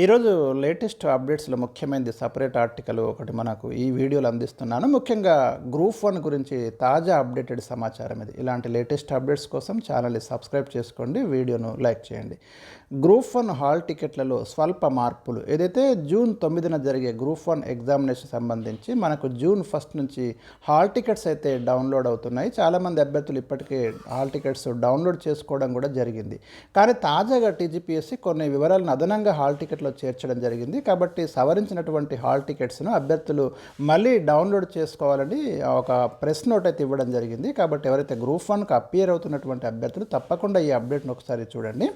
ఈరోజు లేటెస్ట్ అప్డేట్స్లో ముఖ్యమైనది separate article ఒకటి మనకు ఈ వీడియోలో అందిస్తున్నాను. ముఖ్యంగా గ్రూప్ వన్ గురించి తాజా అప్డేటెడ్ సమాచారం ఇది. ఇలాంటి లేటెస్ట్ అప్డేట్స్ కోసం ఛానల్ని సబ్స్క్రైబ్ చేసుకోండి వీడియోను లైక్ చేయండి. గ్రూప్ వన్ హాల్ టికెట్లలో స్వల్ప మార్పులు. ఏదైతే జూన్ తొమ్మిదిన జరిగే గ్రూప్ వన్ ఎగ్జామినేషన్ సంబంధించి మనకు జూన్ ఫస్ట్ నుంచి హాల్ టికెట్స్ అయితే డౌన్లోడ్ అవుతున్నాయి. చాలామంది అభ్యర్థులు ఇప్పటికే హాల్ టికెట్స్ డౌన్లోడ్ చేసుకోవడం కూడా జరిగింది. కానీ తాజాగా టీజీపీఎస్సీ కొన్ని వివరాలను అదనంగా హాల్ టికెట్ వెబ్సైట్లో చేర్చడం జరిగింది. కాబట్టి సవరించినటువంటి హాల్ టికెట్స్ను అభ్యర్థులు మళ్ళీ డౌన్లోడ్ చేసుకోవాలని ఒక ప్రెస్ నోట్ అయితే ఇవ్వడం జరిగింది. కాబట్టి ఎవరైతే గ్రూప్ వన్కి అపియర్ అవుతున్నటువంటి అభ్యర్థులు తప్పకుండా ఈ అప్డేట్ను ఒకసారి చూడండి.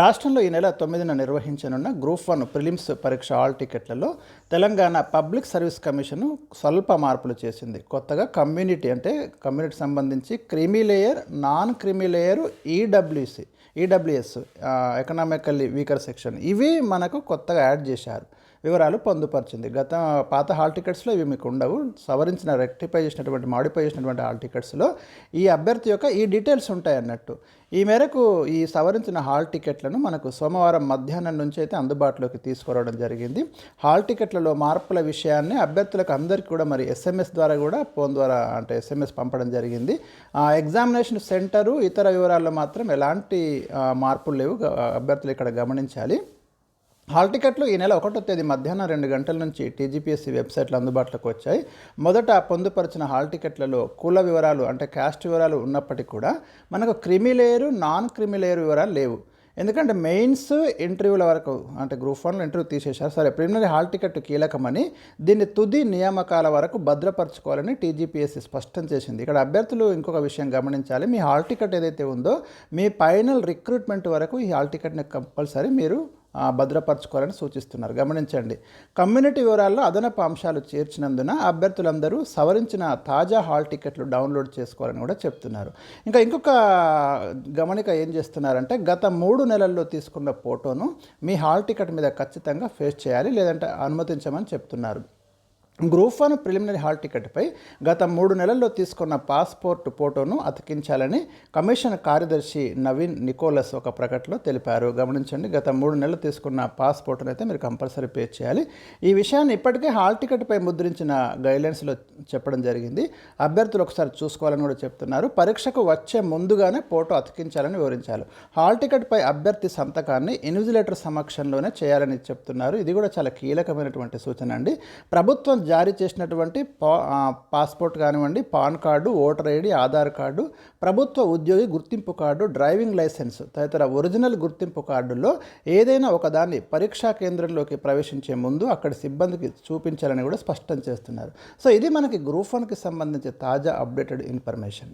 రాష్ట్రంలో ఈ నెల తొమ్మిదిన నిర్వహించనున్న గ్రూప్ వన్ ప్రిలిమ్స్ పరీక్ష ఆల్ టికెట్లలో తెలంగాణ పబ్లిక్ సర్వీస్ కమిషన్ స్వల్ప మార్పులు చేసింది. కొత్తగా కమ్యూనిటీ అంటే కమ్యూనిటీ సంబంధించి creamy layer non creamy layer EWC EWS economically weaker section ఇవి మనకు కొత్తగా యాడ్ చేశారు. వివరాలు పొందుపరిచింది. గత పాత హాల్ టికెట్స్లో ఇవి మీకు ఉండవు. సవరించిన రెక్టిఫై చేసినటువంటి మాడిఫై చేసినటువంటి హాల్ టికెట్స్లో ఈ అభ్యర్థి యొక్క ఈ డీటెయిల్స్ ఉంటాయి అన్నట్టు. ఈ మేరకు ఈ సవరించిన హాల్ టికెట్లను మనకు సోమవారం మధ్యాహ్నం నుంచి అయితే అందుబాటులోకి తీసుకురావడం జరిగింది. హాల్ టికెట్లలో మార్పుల విషయాన్ని అభ్యర్థులకు అందరికీ కూడా మరి ఎస్ఎంఎస్ ద్వారా కూడా ఫోన్ ద్వారా అంటే ఎస్ఎంఎస్ పంపడం జరిగింది. ఆ ఎగ్జామినేషన్ సెంటరు ఇతర వివరాల్లో మాత్రం ఎలాంటి మార్పులు లేవు. అభ్యర్థులు ఇక్కడ గమనించాలి. హాల్ టికెట్లు ఈ నెల ఒకటో తేదీ మధ్యాహ్నం రెండు గంటల నుంచి టీజీపీఎస్సీ వెబ్సైట్లో అందుబాటులోకి వచ్చాయి. మొదట పొందుపరిచిన హాల్ టికెట్లలో కుల వివరాలు అంటే క్యాస్ట్ వివరాలు ఉన్నప్పటికీ కూడా మనకు క్రిమి లేయరు నాన్ క్రిమి లేయర్ వివరాలు లేవు. ఎందుకంటే మెయిన్స్ ఇంటర్వ్యూల వరకు అంటే గ్రూప్ వన్లో ఇంటర్వ్యూ తీసేశారు. సరే ప్రిలిమినరీ హాల్ టికెట్ కీలకమని దీన్ని తుది నియామకాల వరకు భద్రపరచుకోవాలని టీజీపీఎస్సీ స్పష్టం చేసింది. ఇక్కడ అభ్యర్థులు ఇంకొక విషయం గమనించాలి. మీ హాల్ టికెట్ ఏదైతే ఉందో మీ ఫైనల్ రిక్రూట్మెంట్ వరకు ఈ హాల్ టికెట్ని కంపల్సరీ మీరు భద్రపరచుకోవాలని సూచిస్తున్నారు. గమనించండి. కమ్యూనిటీ వివరాల్లో అదనపు అంశాలు చేర్చినందున అభ్యర్థులందరూ సవరించిన తాజా హాల్ టికెట్లు డౌన్లోడ్ చేసుకోవాలని కూడా చెప్తున్నారు. ఇంకా ఇంకొక గమనిక ఏం చేస్తున్నారంటే గత మూడు నెలల్లో తీసుకున్న ఫోటోను మీ హాల్ టికెట్ మీద ఖచ్చితంగా ఫేస్ చేయాలి లేదంటే అనుమతించమని చెప్తున్నారు. గ్రూప్ వన్ ప్రిలిమినరీ హాల్ టికెట్పై గత మూడు నెలల్లో తీసుకున్న పాస్పోర్ట్ ఫోటోను అతికించాలని కమిషన్ కార్యదర్శి నవీన్ నికోలస్ ఒక ప్రకటనలో తెలిపారు. గమనించండి గత మూడు నెలలు తీసుకున్న పాస్పోర్ట్ను అయితే మీరు కంపల్సరీ పే చేయాలి. ఈ విషయాన్ని ఇప్పటికే హాల్ టికెట్పై ముద్రించిన గైడ్లైన్స్లో చెప్పడం జరిగింది. అభ్యర్థులు ఒకసారి చూసుకోవాలని కూడా చెప్తున్నారు. పరీక్షకు వచ్చే ముందుగానే ఫోటో అతికించాలని వివరించారు. హాల్ టికెట్పై అభ్యర్థి సంతకాన్ని ఇన్విజిలేటర్ సమక్షంలోనే చేయాలని చెప్తున్నారు. ఇది కూడా చాలా కీలకమైనటువంటి సూచన అండి. ప్రభుత్వం జారీ చేసినటువంటి పా పాస్పోర్ట్ కానివ్వండి PAN card voter ID Aadhaar card ప్రభుత్వ ఉద్యోగి గుర్తింపు కార్డు డ్రైవింగ్ లైసెన్స్ తదితర ఒరిజినల్ గుర్తింపు కార్డుల్లో ఏదైనా ఒకదాన్ని పరీక్షా కేంద్రంలోకి ప్రవేశించే ముందు అక్కడి సిబ్బందికి చూపించాలని కూడా స్పష్టం చేస్తున్నారు. సో ఇది మనకి గ్రూప్ వన్కి సంబంధించి తాజా అప్డేటెడ్ ఇన్ఫర్మేషన్.